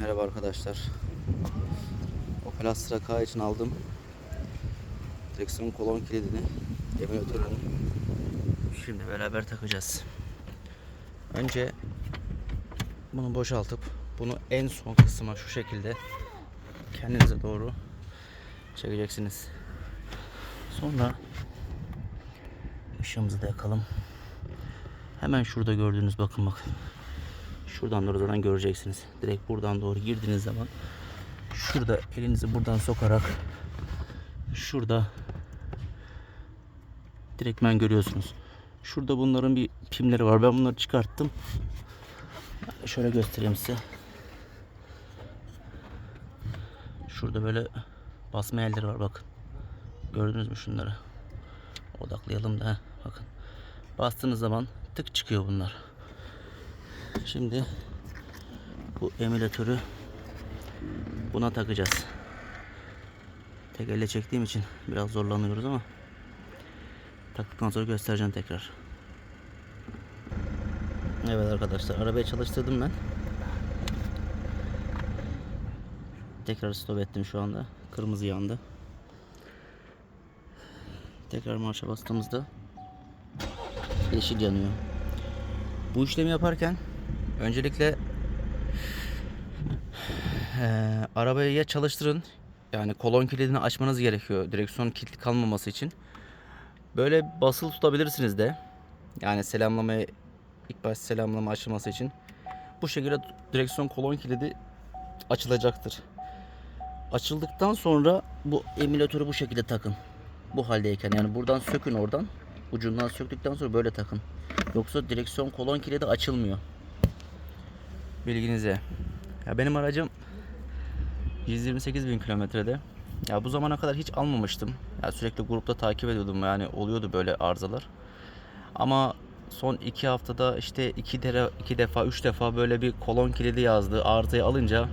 Merhaba arkadaşlar. Opel Astra K için aldım. Direksiyon kolon kilidini, emülatörünü şimdi beraber takacağız. Önce bunu boşaltıp bunu en son kısma şu şekilde kendinize doğru çekeceksiniz. Sonra ışığımızı da yakalım. Hemen şurada gördüğünüz bakın bak. Şuradan doğru zaten göreceksiniz. Direkt buradan doğru girdiğiniz zaman şurada elinizi buradan sokarak şurada direktmen görüyorsunuz. Şurada bunların bir pimleri var. Ben bunları çıkarttım. Şöyle göstereyim size. Şurada böyle basma yerleri var bakın. Gördünüz mü şunları? Odaklayalım da bakın. Bastığınız zaman tık çıkıyor bunlar. Şimdi bu emülatörü buna takacağız. Tek elle çektiğim için biraz zorlanıyoruz ama taktıktan sonra göstereceğim tekrar. Evet arkadaşlar arabayı çalıştırdım ben. Tekrar stop ettim şu anda. Kırmızı yandı. Tekrar marşa bastığımızda yeşil yanıyor. Bu işlemi yaparken öncelikle eee, arabayı ya çalıştırın yani kolon kilidini açmanız gerekiyor direksiyon kilitli kalmaması için. Böyle basılı tutabilirsiniz de. Yani selamlamaya ilk baş selamlama açılması için. Bu şekilde direksiyon kolon kilidi açılacaktır. Açıldıktan sonra bu emülatörü bu şekilde takın. Bu haldeyken yani buradan sökün oradan. Ucundan söktükten sonra böyle takın. Yoksa direksiyon kolon kilidi açılmıyor. Bilginize. Ya benim aracım 128 bin kilometrede. Ya bu zamana kadar hiç almamıştım. Ya sürekli grupta takip ediyordum yani oluyordu böyle arızalar. Ama son iki haftada işte iki, dere, iki defa, üç defa böyle bir kolon kilidi yazdı. Arızayı alınca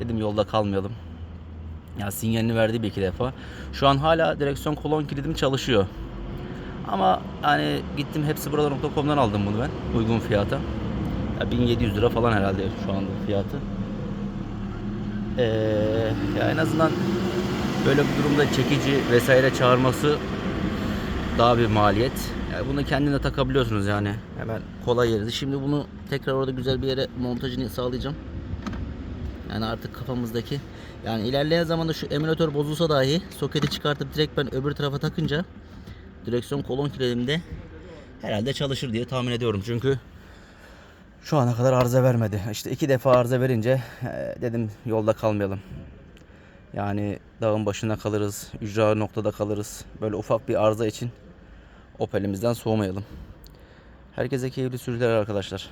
dedim yolda kalmayalım. Ya sinyalini verdi bir iki defa. Şu an hala direksiyon kolon kilidim çalışıyor. Ama hani gittim hepsi buralar.com'dan aldım bunu ben uygun fiyata. Ya 1700 lira falan herhalde şu anda fiyatı. Ee, ya en azından böyle bir durumda çekici vesaire çağırması daha bir maliyet. Yani bunu kendine takabiliyorsunuz yani. Hemen kolay yeriz. Şimdi bunu tekrar orada güzel bir yere montajını sağlayacağım. Yani artık kafamızdaki yani ilerleyen zamanda şu emülatör bozulsa dahi soketi çıkartıp direkt ben öbür tarafa takınca direksiyon kolon kilidimde herhalde çalışır diye tahmin ediyorum. Çünkü şu ana kadar arıza vermedi. İşte iki defa arıza verince e, dedim yolda kalmayalım. Yani dağın başında kalırız, ücra noktada kalırız. Böyle ufak bir arıza için Opel'imizden soğumayalım. Herkese keyifli sürüler arkadaşlar.